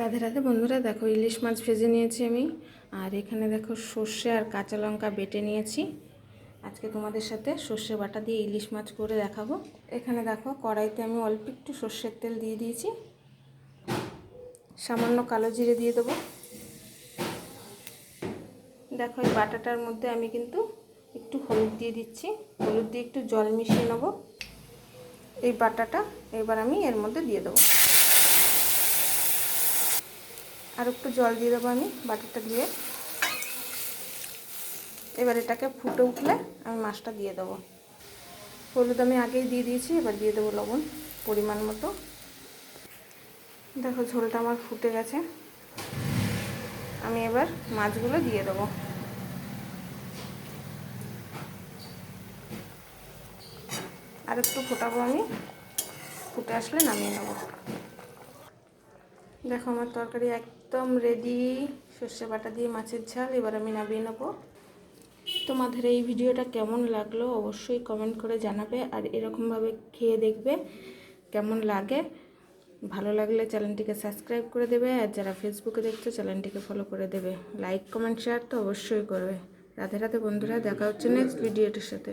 রাধে রাধে বন্ধুরা, দেখো ইলিশ মাছ ভেজে নিয়েছি আমি। আর এখানে দেখো সর্ষে আর কাঁচা লঙ্কা বেটে নিয়েছি। আজকে তোমাদের সাথে সর্ষে বাটা দিয়ে ইলিশ মাছ করে দেখাবো। এখানে দেখো কড়াইতে আমি অল্প একটু সর্ষের তেল দিয়ে দিয়েছি। সামান্য কালো জিরে দিয়ে দেবো। দেখো এই বাটাটার মধ্যে আমি কিন্তু একটু হলুদ দিয়ে দিচ্ছি। হলুদ দিয়ে একটু জল মিশিয়ে নেব। এই বাটাটা এবার আমি এর মধ্যে দিয়ে দেবো। আর একটু জল দিয়ে দেবো আমি বাটারটা দিয়ে। এবার এটাকে ফুটে উঠলে আমি মাছটা দিয়ে দেবো। হলুদ আমি আগেই দিয়ে দিয়েছি, এবার দিয়ে দেবো লবণ পরিমাণ মতো। দেখো ঝোলটা আমার ফুটে গেছে। আমি এবার মাছগুলো দিয়ে দেবো। আর একটু ফোটাবো আমি, ফুটে আসলে নামিয়ে নেব। দেখো, আমার তরকারি একদম রেডি সর্ষে বাটা দিয়ে মাছের ঝাল, এবার আমি নামিয়ে নেব। তোমাদের এই ভিডিওটা কেমন লাগল অবশ্যই কমেন্ট করে জানাবে, আর এরকমভাবে খেয়ে দেখবে কেমন লাগে। ভালো লাগলে চ্যানেলটিকে সাবস্ক্রাইব করে দেবে, আর যারা ফেসবুকে দেখছ, চ্যানেলটিকে ফলো করে দেবে। লাইক কমেন্ট শেয়ার তো অবশ্যই করবে। রাধে রাধে বন্ধুরা, দেখা হচ্ছে নেক্সট ভিডিওটির সাথে।